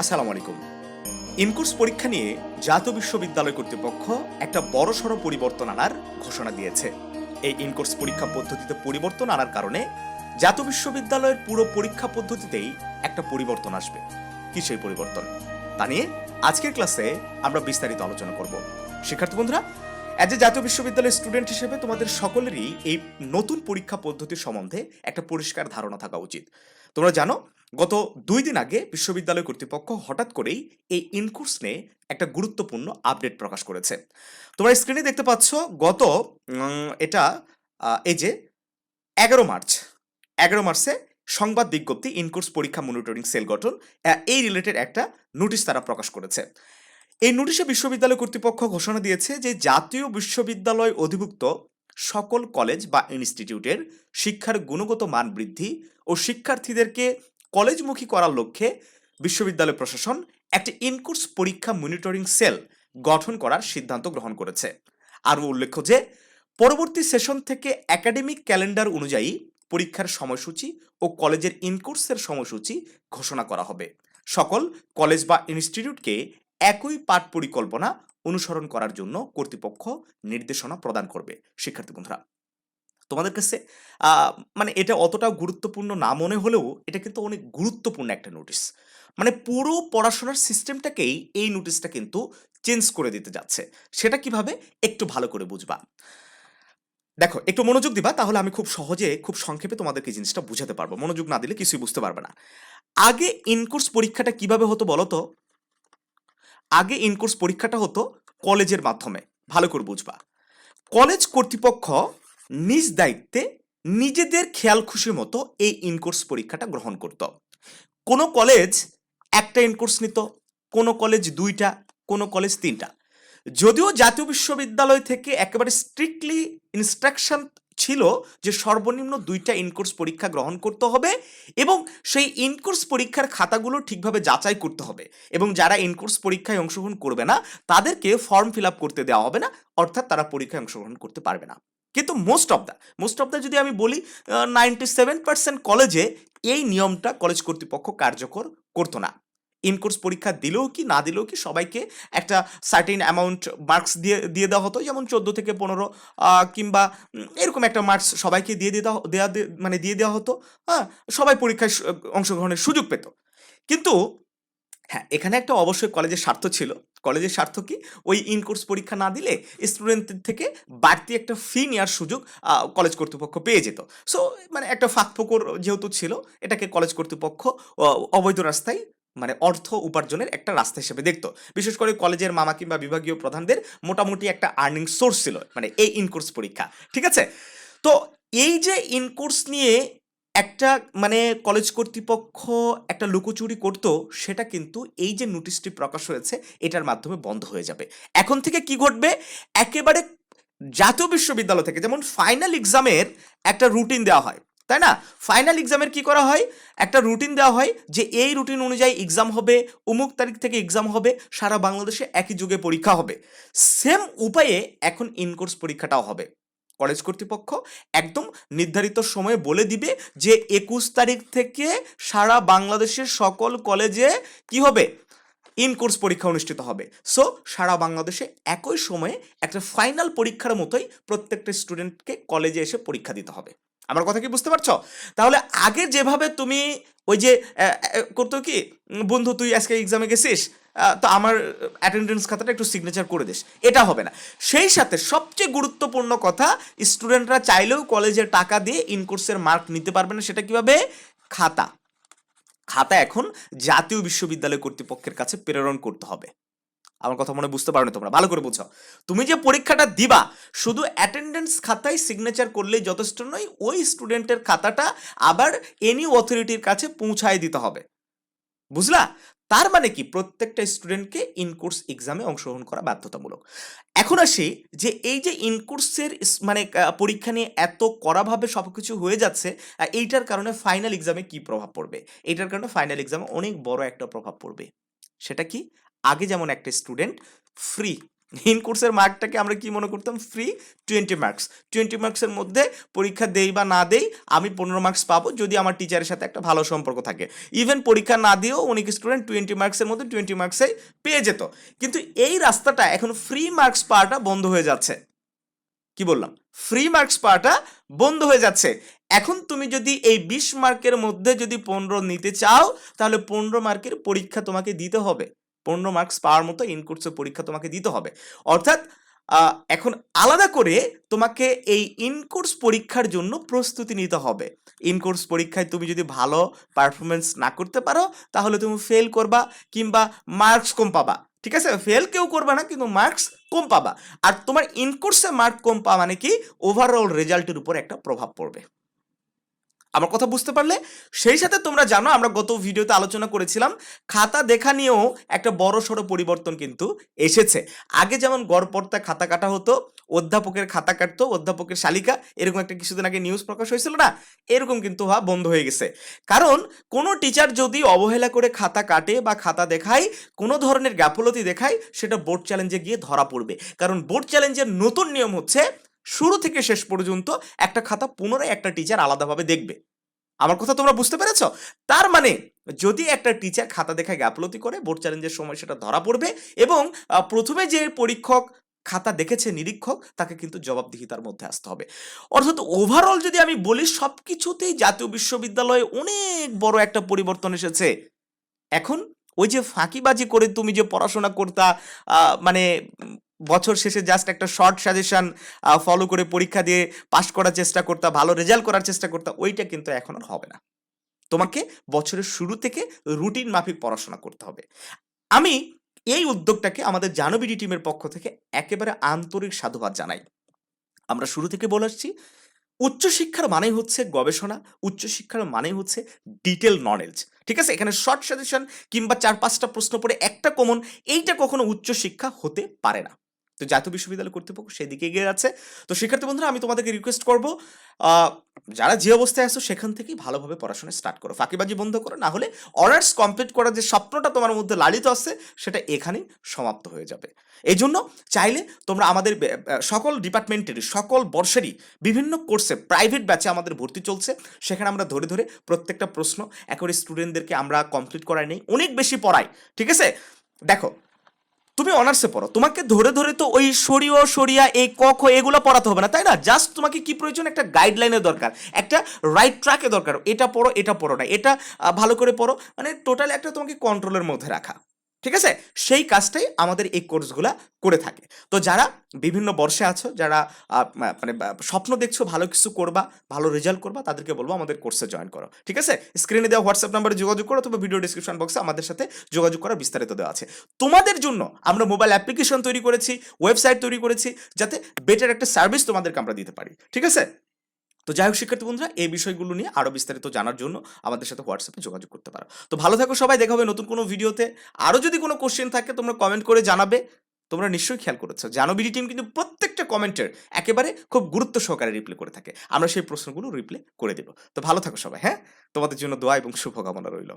আসসালামু আলাইকুম। ইনকোর্স পরীক্ষা নিয়ে জাতীয় বিশ্ববিদ্যালয় কর্তৃপক্ষ একটা বড়সড় পরিবর্তন আনার ঘোষণা দিয়েছে। এই ইনকোর্স পরীক্ষা পদ্ধতিতে পরিবর্তন আনার কারণে জাতীয় বিশ্ববিদ্যালয়ের পুরো পরীক্ষা পদ্ধতিতেই একটা পরিবর্তন আসবে। কি সেই পরিবর্তন? তা নিয়ে আজকের ক্লাসে আমরা বিস্তারিত আলোচনা করব। শিক্ষার্থী বন্ধুরা অ্যাজ এ জাতীয় বিশ্ববিদ্যালয়ের স্টুডেন্ট হিসেবে তোমাদের সকলেরই এই নতুন পরীক্ষা পদ্ধতি সম্বন্ধে একটা পরিষ্কার ধারণা থাকা উচিত। তোমরা জানো গত দুই দিন আগে বিশ্ববিদ্যালয় কর্তৃপক্ষ হঠাৎ করেই এই ইনকোর্স নিয়ে একটা গুরুত্বপূর্ণ আপডেট প্রকাশ করেছে। তোমরা স্ক্রিনে দেখতে পাচ্ছ গত এটা এই যে এগারো মার্চ। এগারো মার্চে সংবাদ বিজ্ঞপ্তি, ইনকোর্স পরীক্ষা মনিটরিং সেল গঠন এই রিলেটেড একটা নোটিশ তারা প্রকাশ করেছে। এই নোটিশে বিশ্ববিদ্যালয় কর্তৃপক্ষ ঘোষণা দিয়েছে যে জাতীয় বিশ্ববিদ্যালয় অধিভুক্ত সকল কলেজ বা ইনস্টিটিউটের শিক্ষার গুণগত মান বৃদ্ধি ও শিক্ষার্থীদেরকে কলেজমুখী করার লক্ষ্যে বিশ্ববিদ্যালয় প্রশাসন একটি ইনকোর্স পরীক্ষা মনিটরিং সেল গঠন করার সিদ্ধান্ত গ্রহণ করেছে। আরও উল্লেখ্য যে, পরবর্তী সেশন থেকে একাডেমিক ক্যালেন্ডার অনুযায়ী পরীক্ষার সময়সূচি ও কলেজের ইনকোর্সের সময়সূচি ঘোষণা করা হবে। সকল কলেজ বা ইনস্টিটিউটকে একই পাঠ পরিকল্পনা অনুসরণ করার জন্য কর্তৃপক্ষ নির্দেশনা প্রদান করবে। শিক্ষার্থী বন্ধুরা তোমাদের কাছে মানে এটা অতটা গুরুত্বপূর্ণ না মনে হলেও এটা কিন্তু অনেক গুরুত্বপূর্ণ একটা নোটিশ মানে পুরো পড়াশোনার সিস্টেমটাকেই এই নোটিশটা কিন্তু চেঞ্জ করে দিতে যাচ্ছে। সেটা কীভাবে? একটু ভালো করে বুঝবা। দেখো, একটু মনোযোগ দিবা, তাহলে আমি খুব সহজে, খুব সংক্ষেপে তোমাদেরকে জিনিসটা বুঝাতে পারব। মনোযোগ না দিলে কিছুই বুঝতে পারবে না। আগে ইনকোর্স পরীক্ষাটা কীভাবে হতো বলো তো আগে ইনকোর্স পরীক্ষাটা হতো কলেজের মাধ্যমে। ভালো করে বুঝবা। কলেজ কর্তৃপক্ষ নিজ দায়িত্বে নিজেদের খেয়াল খুশি মতো এই ইনকোর্স পরীক্ষাটা গ্রহণ করত। কোনো কলেজ একটা ইনকোর্স নিত, কোনো কলেজ দুইটা, কোনো কলেজ তিনটা। যদিও জাতীয় বিশ্ববিদ্যালয় থেকে একেবারে স্ট্রিক্টলি ইনস্ট্রাকশন ছিল যে সর্বনিম্ন দুইটা ইনকোর্স পরীক্ষা গ্রহণ করতে হবে এবং সেই ইনকোর্স পরীক্ষার খাতাগুলো ঠিকভাবে যাচাই করতে হবে এবং যারা ইনকোর্স পরীক্ষায় অংশগ্রহণ করবে না, তাদেরকে ফর্ম ফিল আপ করতে দেওয়া হবে না, অর্থাৎ তারা পরীক্ষায় অংশগ্রহণ করতে পারবে না। কিন্তু most of the most of the যদি আমি বলি নাইনটি সেভেন পার্সেন্ট কলেজে এই নিয়মটা কলেজ কর্তৃপক্ষ কার্যকর করতো না। ইনকোর্স পরীক্ষা দিলেও কি, না দিলেও কি, সবাইকে একটা সার্টেন অ্যামাউন্ট মার্কস দিয়ে দিয়ে দেওয়া হতো। যেমন চোদ্দ থেকে পনেরো কিংবা এরকম একটা মার্কস সবাইকে দিয়ে দিয়ে দেওয়া মানে দিয়ে দেওয়া হতো। হ্যাঁ সবাই পরীক্ষায় অংশগ্রহণের সুযোগ পেত। কিন্তু হ্যাঁ এখানে একটা অবশ্যই কলেজের স্বার্থ ছিল। কলেজের স্বার্থ কি? ওই ইনকোর্স পরীক্ষা না দিলে স্টুডেন্টদের থেকে বাড়তি একটা ফি নেওয়ার সুযোগ কলেজ কর্তৃপক্ষ পেয়ে যেত। সো মানে একটা ফাঁকফোকর যেহেতু ছিল, এটাকে কলেজ কর্তৃপক্ষ অবৈধ রাস্তায় মানে অর্থ উপার্জনের একটা রাস্তা হিসেবে দেখতো। বিশেষ করে কলেজের মামা কিংবা বিভাগীয় প্রধানদের মোটামুটি একটা আর্নিং সোর্স ছিল মানে এই ইনকোর্স পরীক্ষা, ঠিক আছে? তো এই যে ইনকোর্স নিয়ে একটা মানে কলেজ কর্তৃপক্ষ একটা লুকোচুরি করতো, সেটা কিন্তু এই যে নোটিশটি প্রকাশ হয়েছে, এটার মাধ্যমে বন্ধ হয়ে যাবে। এখন থেকে কি ঘটবে? একেবারে জাতীয় বিশ্ববিদ্যালয় থেকে যেমন ফাইনাল এক্সামের একটা রুটিন দেওয়া হয়, তাই না? ফাইনাল এক্সামের কি করা হয়? একটা রুটিন দেওয়া হয় যে এই রুটিন অনুযায়ী এক্সাম হবে, অমুক তারিখ থেকে এক্সাম হবে, সারা বাংলাদেশে একই যুগে পরীক্ষা হবে। সেম উপায়ে এখন ইনকোর্স পরীক্ষাটাও হবে। কলেজ কর্তৃপক্ষ একদম নির্ধারিত সময়ে বলে দিবে যে একুশ তারিখ থেকে সারা বাংলাদেশের সকল কলেজে কি হবে? ইন কোর্স পরীক্ষা অনুষ্ঠিত হবে। সো সারা বাংলাদেশে একই সময়ে একটা ফাইনাল পরীক্ষার মতোই প্রত্যেকটা স্টুডেন্টকে কলেজে এসে পরীক্ষা দিতে হবে। আমার কথা কি বুঝতে পারছ? তাহলে আগে যেভাবে তুমি ওই যে করতো কি বন্ধু তুই আজকে এক্সামে গেছিস তো আমার অ্যাটেন্ডেন্স খাতাটা একটু সিগনেচার করে দিস। এটা হবে না। সেই সাথে সবচেয়ে গুরুত্বপূর্ণ কথা স্টুডেন্টরা চাইলেও কলেজের টাকা দিয়ে ইন কোর্সের মার্ক নিতে পারবে না, সেটা কীভাবে? খাতা। খাতা এখন জাতীয় বিশ্ববিদ্যালয় কর্তৃপক্ষের কাছে প্রেরণ করতে হবে। আমার কথা মনে বুঝতে পারো না তোমরা। ভালো করে বুঝো। তুমি যে পরীক্ষাটা দিবা, শুধু অ্যাটেন্ডেন্স খাতায় সিগনেচার করলেই যথেষ্ট নয়, ওই স্টুডেন্টের খাতাটা আবার এনি অথরিটির কাছে পৌঁছায় দিতে হবে। বুঝলা? তার মানে কি? প্রত্যেকটা স্টুডেন্টকে ইনকোর্স এক্সামে অংশগ্রহণ করা বাধ্যতামূলক। এখন আসি যে এই যে ইনকোর্সের মানে পরীক্ষা নিয়ে এত কড়াভাবে সব কিছু হয়ে যাচ্ছে এইটার কারণে ফাইনাল এক্সামে কি প্রভাব পড়বে? এইটার কারণে ফাইনাল এক্সামে অনেক বড় একটা প্রভাব পড়বে। সেটা কি? আগে যেমন একটা স্টুডেন্ট ফ্রি ইন কোর্সের মার্কটাকে আমরা কি মনে করতাম? ফ্রি টোয়েন্টি মার্কস টোয়েন্টি মার্কসের মধ্যে পরীক্ষা দেই বা না দেই, আমি পনেরো মার্কস পাবো যদি আমার টিচারের সাথে একটা ভালো সম্পর্ক থাকে। ইভেন পরীক্ষা না দিয়েও অনেক স্টুডেন্ট টোয়েন্টি মার্কসের মধ্যে টোয়েন্টি মার্কসেই পেয়ে যেত। কিন্তু এই রাস্তাটা এখন ফ্রি মার্কস পাওয়াটা বন্ধ হয়ে যাচ্ছে। কি বললাম? ফ্রি মার্কস পাওয়াটা বন্ধ হয়ে যাচ্ছে। এখন তুমি যদি এই বিশ মার্কের মধ্যে যদি পনেরো নিতে চাও, তাহলে পনেরো মার্কের পরীক্ষা তোমাকে দিতে হবে। পনেরো মার্কস পাওয়ার মতো ইনকোর্সের পরীক্ষা তোমাকে দিতে হবে। অর্থাৎ এখন আলাদা করে তোমাকে এই ইনকোর্স পরীক্ষার জন্য প্রস্তুতি নিতে হবে। ইনকোর্স পরীক্ষায় তুমি যদি ভালো পারফরমেন্স না করতে পারো, তাহলে তুমি ফেল করবা কিংবা মার্কস কম পাবা। ঠিক আছে? ফেল কেউ করবে না, কিন্তু মার্কস কম পাবা। আর তোমার ইনকোর্সে মার্ক কম পাওয়া মানে কি? ওভারঅল রেজাল্টের উপর একটা প্রভাব পড়বে। আমার কথা বুঝতে পারলে? সেই সাথে তোমরা জানো, আমরা গত ভিডিওতে আলোচনা করেছিলাম, খাতা দেখা নিয়েও একটা বড় সড়ো পরিবর্তন কিন্তু এসেছে। আগে যেমন গড়পর্তা খাতা কাটা হতো, অধ্যাপকের খাতা কাটতো, অধ্যাপকের শালিকা, এরকম একটা কিছুদিন আগে নিউজ প্রকাশ হয়েছিল না? এরকম কিন্তু হওয়া বন্ধ হয়ে গেছে। কারণ, কোনো টিচার যদি অবহেলা করে খাতা কাটে বা খাতা দেখায়, কোনো ধরনের গাফলতি দেখায়, সেটা বোর্ড চ্যালেঞ্জে গিয়ে ধরা পড়বে। কারণ বোর্ড চ্যালেঞ্জের নতুন নিয়ম হচ্ছে শুরু থেকে শেষ পর্যন্ত একটা খাতা পুনরায় একটা টিচার আলাদাভাবে দেখবে। আমার কথা তোমরা বুঝতে পেরেছ? তার মানে যদি একটা টিচার খাতা দেখায় গাফলতি করে বোর্ড চ্যালেঞ্জের সময় সেটা ধরা পড়বে এবং প্রথমে যে পরীক্ষক খাতা দেখেছে নিরীক্ষক, তাকে কিন্তু জবাবদিহিতার মধ্যে আসতে হবে। অর্থাৎ ওভারঅল যদি আমি বলি সব কিছুতেই জাতীয় বিশ্ববিদ্যালয়ে অনেক বড় একটা পরিবর্তন এসেছে। এখন ওই যে ফাঁকিবাজি করে তুমি যে পড়াশোনা করতা মানে বছর শেষে জাস্ট একটা শর্ট সাজেশন ফলো করে পরীক্ষা দিয়ে পাশ করার চেষ্টা করতা, ভালো রেজাল্ট করার চেষ্টা করতা, ওইটা কিন্তু এখন আর হবে না। তোমাকে বছরের শুরু থেকে রুটিন মাফিক পড়াশোনা করতে হবে। আমি এই উদ্যোগটাকে আমাদের জানবিডি টিমের পক্ষ থেকে একেবারে আন্তরিক সাধুবাদ জানাই। আমরা শুরু থেকে বলে আসছি উচ্চশিক্ষার মানেই হচ্ছে গবেষণা উচ্চশিক্ষার মানেই হচ্ছে ডিটেল নলেজ ঠিক আছে? এখানে শর্ট সাজেশন কিংবা চার পাঁচটা প্রশ্ন পড়ে একটা কমন এইটা কখনো উচ্চশিক্ষা হতে পারে না। তো জাতীয় বিশ্ববিদ্যালয় কর্তৃপক্ষ সেদিকে এগিয়ে যাচ্ছে। তো শিক্ষার্থী বন্ধুরা, আমি তোমাদেরকে রিকোয়েস্ট করব যারা যে অবস্থায় আসো সেখান থেকেই ভালোভাবে পড়াশোনা স্টার্ট করো। ফাঁকিবাজি বন্ধ করো, না হলে অনার্স কমপ্লিট করার যে স্বপ্নটা তোমার মধ্যে লালিত আছে, সেটা এখানেই সমাপ্ত হয়ে যাবে। এই জন্য চাইলে তোমরা আমাদের সকল ডিপার্টমেন্টেরই সকল বর্ষেরই বিভিন্ন কোর্সে প্রাইভেট ব্যাচে আমাদের ভর্তি চলছে। সেখানে আমরা ধরে ধরে প্রত্যেকটা প্রশ্ন, একেবারে স্টুডেন্টদেরকে আমরা কমপ্লিট করাই নেই, অনেক বেশি পড়াই ঠিক আছে? দেখো তুমি অনার্সে পড়ো। তোমাকে ধরে ধরে তো ওই সরিয়, সরিয়া এই কখ এগুলো পড়াতে হবে না, তাই না? জাস্ট তোমাকে কি প্রয়োজন? একটা গাইডলাইনের দরকার, একটা রাইট ট্র্যাকে দরকার। এটা পড়ো এটা পড়ো না, এটা ভালো করে পড়ো। মানে টোটাল একটা তোমাকে কন্ট্রোলের মধ্যে রাখা। ঠিক আছে? সেই কাজটাই আমাদের এই কোর্সগুলা করে থাকে। তো যারা বিভিন্ন বর্ষে আছো, যারা মানে স্বপ্ন দেখছ, ভালো কিছু করবা, ভালো রেজাল্ট করবা, তাদেরকে বলব আমাদের কোর্সে জয়েন করো। ঠিক আছে? স্ক্রিনে দেওয়া হোয়াটসঅ্যাপ নাম্বারে যোগাযোগ করো অথবা ভিডিও ডিসক্রিপশন বক্সে আমাদের সাথে যোগাযোগ করার বিস্তারিত দেওয়া আছে। তোমাদের জন্য আমরা মোবাইল অ্যাপ্লিকেশন তৈরি করেছি ওয়েবসাইট তৈরি করেছি, যাতে বেটার একটা সার্ভিস তোমাদেরকে আমরা দিতে পারি। ঠিক আছে? তো যাই হোক, শিক্ষার্থী বন্ধুরা, এই বিষয়গুলো নিয়ে আরও বিস্তারিত জানার জন্য আমাদের সাথে হোয়াটসঅ্যাপে যোগাযোগ করতে পারো। তো ভালো থাকো সবাই, দেখা হবে নতুন কোনো ভিডিওতে। আরও যদি কোনো কোশ্চেন থাকে, তোমরা কমেন্ট করে জানাবে। তোমরা নিশ্চয়ই খেয়াল করেছ। জানবিডি টিম কিন্তু প্রত্যেকটা কমেন্টের একেবারে খুব গুরুত্ব সহকারে রিপ্লে করে থাকে। আমরা সেই প্রশ্নগুলো রিপ্লে করে দেবো। তো ভালো থাকো সবাই হ্যাঁ? তোমাদের জন্য দোয়া এবং শুভকামনা রইল।